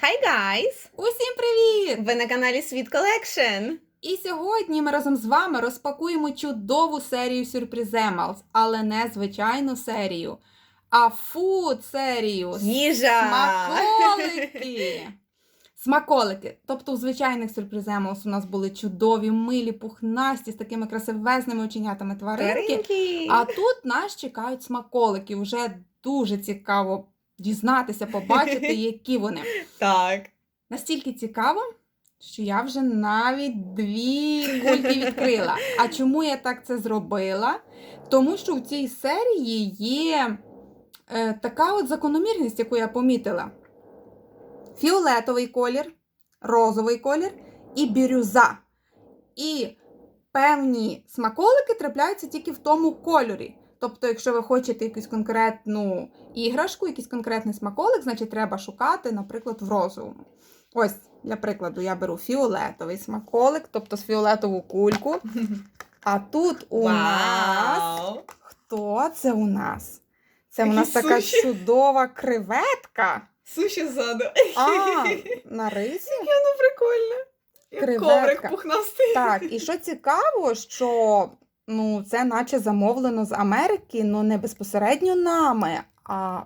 Hi guys! Усім привіт! Ви на каналі Світ Колекшн. І сьогодні ми разом з вами розпакуємо чудову серію сюрприземалс, але не звичайну серію, а фуд серію. Їжа! Смаколики! Смаколики. Тобто у звичайних сюрприземалс у нас були чудові, милі, пухнасті з такими красивезними оченятами тваринки. Тваринки. А тут нас чекають смаколики. Вже дуже цікаво дізнатися, побачити, які вони. Так. Настільки цікаво, що я вже навіть дві кульки відкрила. А чому я так це зробила? Тому що в цій серії є е, така от закономірність, яку я помітила: фіолетовий колір, розовий колір і бірюза. І певні смаколики трапляються тільки в тому кольорі. Тобто, якщо ви хочете якусь конкретну іграшку, якийсь конкретний смаколик, значить треба шукати, наприклад, в розовому. Ось, для прикладу, я беру фіолетовий смаколик, тобто з фіолетову кульку. А тут у нас. Хто це у нас? Це у нас така суші. чудова креветка. Суші ззаду. А, на рисі? Ну прикольно. Як Креветка. коврик пухнастий. Так, і що цікаво, що ну, це наче замовлено з Америки, ну не безпосередньо нами, а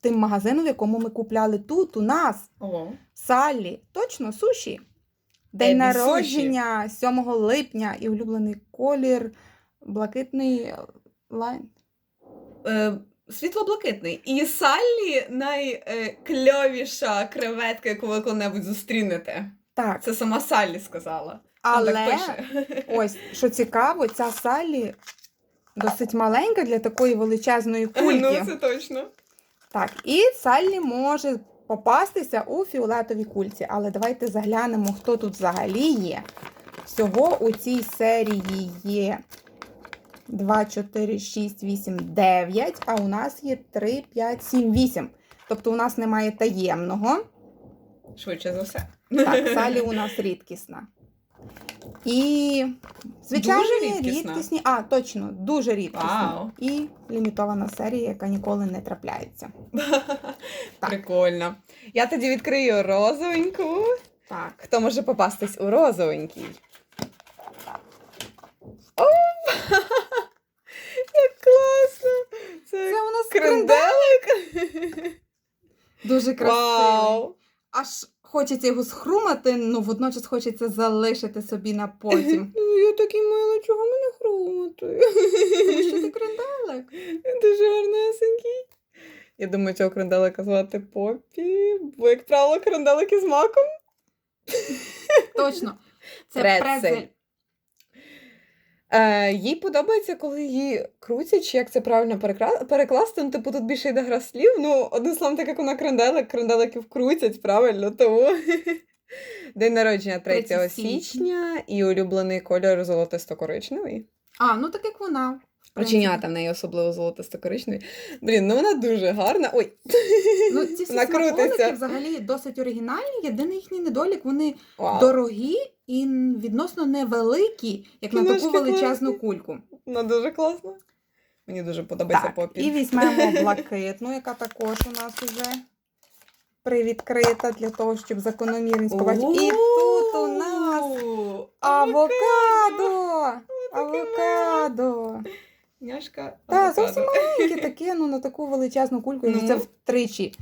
тим магазином, в якому ми купляли тут, у нас, О. Саллі. Точно, суші. День Ебі народження 7 липня і улюблений колір блакитний лайн. Е, Світло-блакитний. І Саллі найкльовіша креветка, яку ви коли-небудь зустрінете. Так, Це сама Саллі сказала. Там але ось що цікаво, ця Саллі досить маленька для такої величезної кульки. Ну, це точно. Так, і Саллі може попастися у фіолетовій кульці. Але давайте заглянемо, хто тут взагалі є. Всього у цій серії є 2, 4, 6, 8, 9, а у нас є 3, 5, 7, 8. Тобто у нас немає таємного. Швидше за все. Так, Салі у нас рідкісна. І звичайно, Дуже рідкісна? рідкісні. А, точно, дуже рідкісна. Вау. І лімітована серія, яка ніколи не трапляється. Так. Прикольно. Я тоді відкрию розовеньку. Так. Хто може попастись у розовенький? О! Як класно! Це, Це у нас кренделик. Дуже красивий. Вау! Аж хочеться його схрумати, ну водночас хочеться залишити собі на потім. Ну, Я такий мила, чого мене хрумати? Тому що ти кренделик. Дуже гарнесенький. Я думаю, цього кренделика звати Попі, бо, як правило, кренделики з маком. Точно. Це Прецель. Е, їй подобається, коли її крутять, чи як це правильно перекра- перекласти. Ну, типу, тут більше йде гра слів. Ну, одним словом, так як вона кренделик, кренделиків крутять, правильно, тому. День народження 3 3 січня і улюблений кольор золотисто-коричневий. А, ну так як вона. Оченята в неї особливо золотисто-коричневі. Блін, ну вона дуже гарна. Ой, Ну, ці всі смаколики взагалі досить оригінальні. Єдиний їхній недолік, вони Вау. дорогі і відносно невеликі, як на таку величезну кульку. Вона дуже класна. Мені дуже подобається Так, Поппі. і візьмемо блакитну, яка також у нас уже привідкрита для того, щоб закономірність побачити. І тут у нас авокадо! Авокадо! Няшка. Так, зовсім маленьке таке, ну на таку величезну кульку. Я Ну. це втричі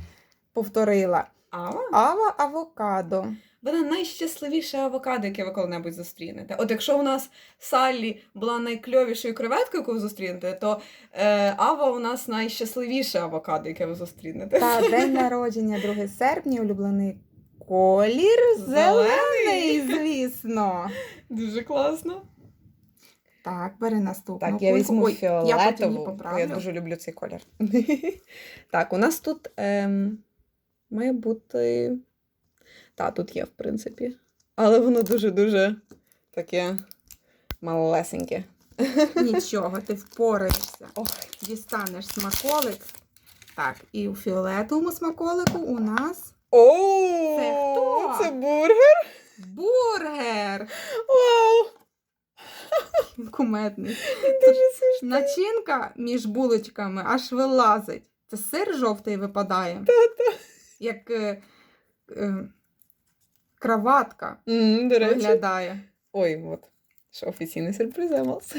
повторила. Ава? Ава авокадо. Вона найщасливіша авокадо, яке ви коли-небудь зустрінете. От якщо у нас Саллі була найкльовішою креветкою, яку ви зустрінете, то е, Ава у нас найщасливіша авокадо, яке ви зустрінете. Та день народження 2 серпня, улюблений колір зелений, звісно. Дуже класно. Так, бери наступну. Так, я кульку. візьму Ой, Я потім бо я дуже люблю цей колір. так, у нас тут ем, має бути. Та, тут є, в принципі. Але воно дуже-дуже таке малесеньке. Нічого, ти впораєшся. Ох. Дістанеш смаколик. Так, і у фіолетовому смаколику у нас О, Це хто? Це бургер? бургер. Вау! Кумедний. Начинка між булочками аж вилазить. Це сир жовтий випадає. Як е, е, краватка М, До речі. виглядає. Ой, от. Що офіційний сюрприз Емалс.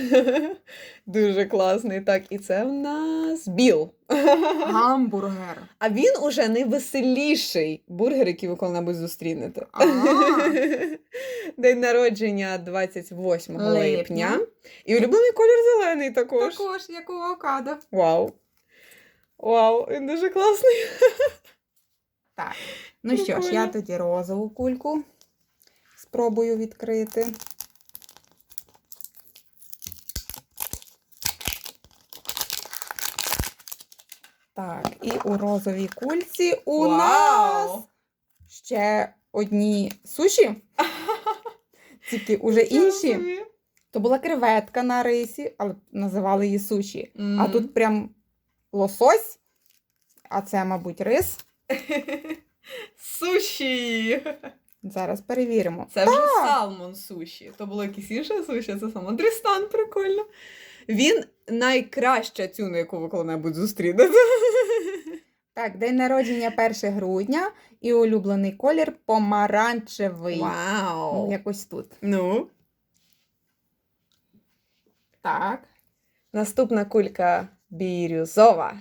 Дуже класний. Так, і це в нас Біл. Гамбургер. А він уже найвеселіший бургер, який ви коли-небудь зустрінете. День народження 28 липня. Липня. І улюблений колір зелений також. Також, як у авокадо. Вау. Вау, він дуже класний. Так. Ну що ж, я тоді розову кульку спробую відкрити. Так, і у розовій кульці у нас ще одні суші. Тільки уже інші. То була креветка на рисі, але називали її суші. А тут прям лосось, а це, мабуть, рис. суші. Зараз перевіримо. Це вже салмон суші. То було якесь інше суші, це саме Дрістан, прикольно. Він найкраща тюна, яку ви коли-небудь зустрінете. Так, день народження 1 грудня і улюблений колір помаранчевий. Ну, Вау! якось тут. Ну, Так. наступна кулька бірюзова.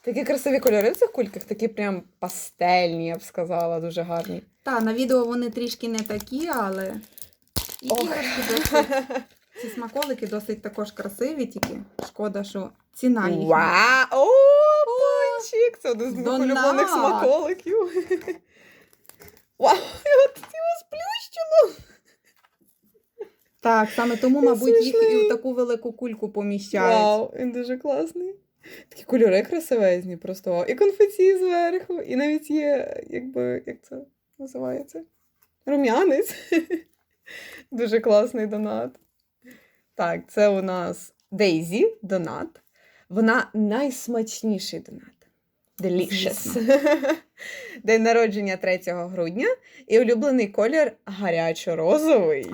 Такі красиві кольори в цих кульках, такі прям пастельні, я б сказала, дуже гарні. Та, на відео вони трішки не такі, але і Ох. досить. Ці смаколики досить також красиві, тільки шкода, що ціна їхня. Вау! Пончик! Це один з моїх улюблених смаколиків. Вау! Тут його сплющило! Так, саме тому, мабуть, їх і в таку велику кульку поміщають. Вау, він дуже класний. Такі кольори красивезні, просто вау. І конфеті зверху, і навіть є, якби, як це називається? Рум'янець. Дуже класний донат. Так, це у нас Дейзі донат. Вона найсмачніший донат. Delicious. День народження 3 грудня і улюблений колір гарячо-розовий.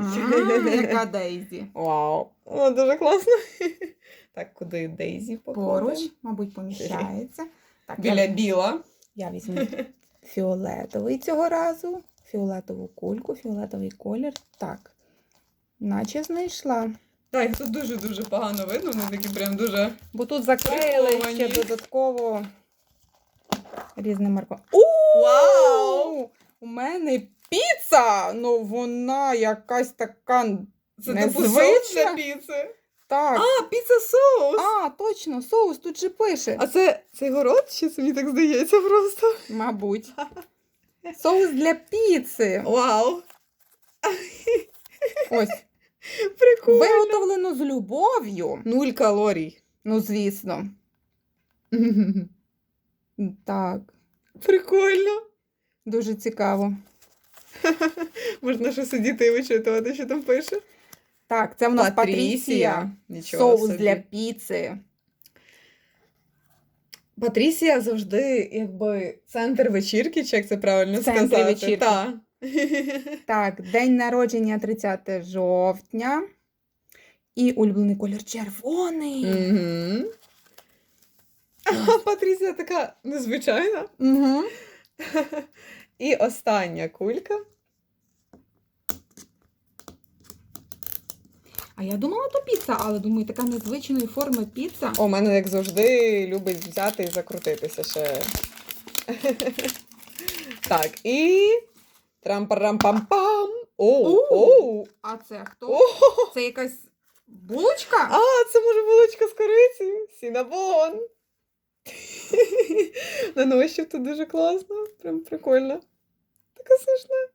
Яка Дейзі. Вау, О, дуже класно. Так, куди Дейзі покладемо? Поруч, мабуть, поміщається. Так, Біля я, біла. я візьму фіолетовий цього разу. Фіолетову кульку, фіолетовий колір. Так. Наче знайшла. Так, їх тут дуже-дуже погано видно, вони такі прям дуже. Бо тут Приховані. ще додатково різним марком. Вау! У мене піца! Ну вона якась така. Це типу соус для піци. Так. А, піца соус! А, точно, соус тут же пише. А це цей город, чи це мені так здається просто? Мабуть. Соус для піци. Вау! Ось. Виготовлено з любов'ю. Нуль калорій. Ну, звісно. Так, Прикольно. дуже цікаво. Можна ще сидіти і вичитувати, що там пише. Так, це в нас Патрісія. Нічого Соус собі. для піци. Патрісія завжди, якби центр вечірки, чи як це правильно В центрі сказати. вечірки. Та. Так, день народження 30 жовтня. І улюблений колір червоний. Мгм. А Патрісія така незвичайна. Угу. І остання кулька. А я думала, то піца, але думаю, така незвичної форми піца. У мене, як завжди, любить взяти і закрутитися ще. Так, і. Трам-парам-пам-пам. Оу, оу. А це хто? О, Це якась булочка? А, це може булочка з корицею. Сінабон. На нощі тут дуже класно. Прям прикольно. Така смішна.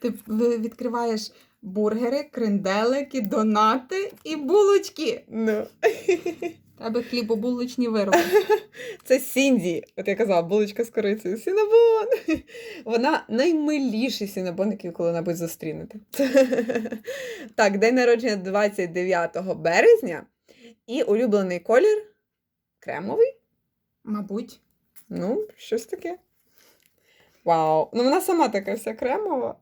Ти відкриваєш бургери, кренделики, донати і булочки. Ну. Тебе хлібобулочні вироби. Це Сінді. От я казала, булочка з корицею. Сінабон. Вона наймиліший сінабон, який коли-небудь зустрінете. Так, день народження 29 березня. І улюблений колір кремовий. Мабуть. Ну, щось таке. Вау. Ну, вона сама така вся кремова.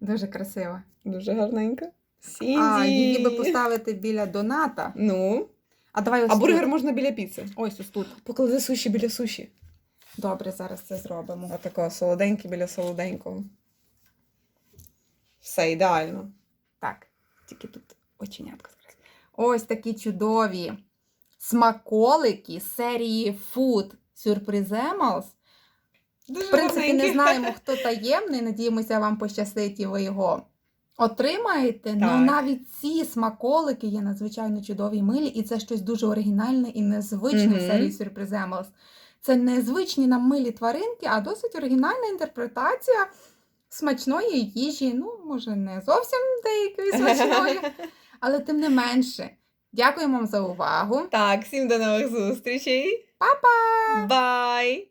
Дуже красиво. Дуже гарненька. Сінді. А, її би поставити біля доната. Ну. А давай ось А бургер тут. можна біля піци. Ось ось тут. Поклади суші біля суші. Добре, зараз це зробимо. Отакого солоденький біля солоденького. Все ідеально. Так, тільки тут оченятка зараз. Ось такі чудові смаколики серії Food Surprisemals. Дуже В принципі, не знаємо, хто таємний. Надіємося, вам пощастить і ви його отримаєте. Ну навіть ці смаколики є надзвичайно чудові і милі, і це щось дуже оригінальне і незвичне в Мгм. серії Surprisemals. Це незвичні нам милі тваринки, а досить оригінальна інтерпретація смачної їжі. Ну, може, не зовсім деякої смачної, але тим не менше. Дякуємо вам за увагу. Так, всім до нових зустрічей. Па-па! Бай!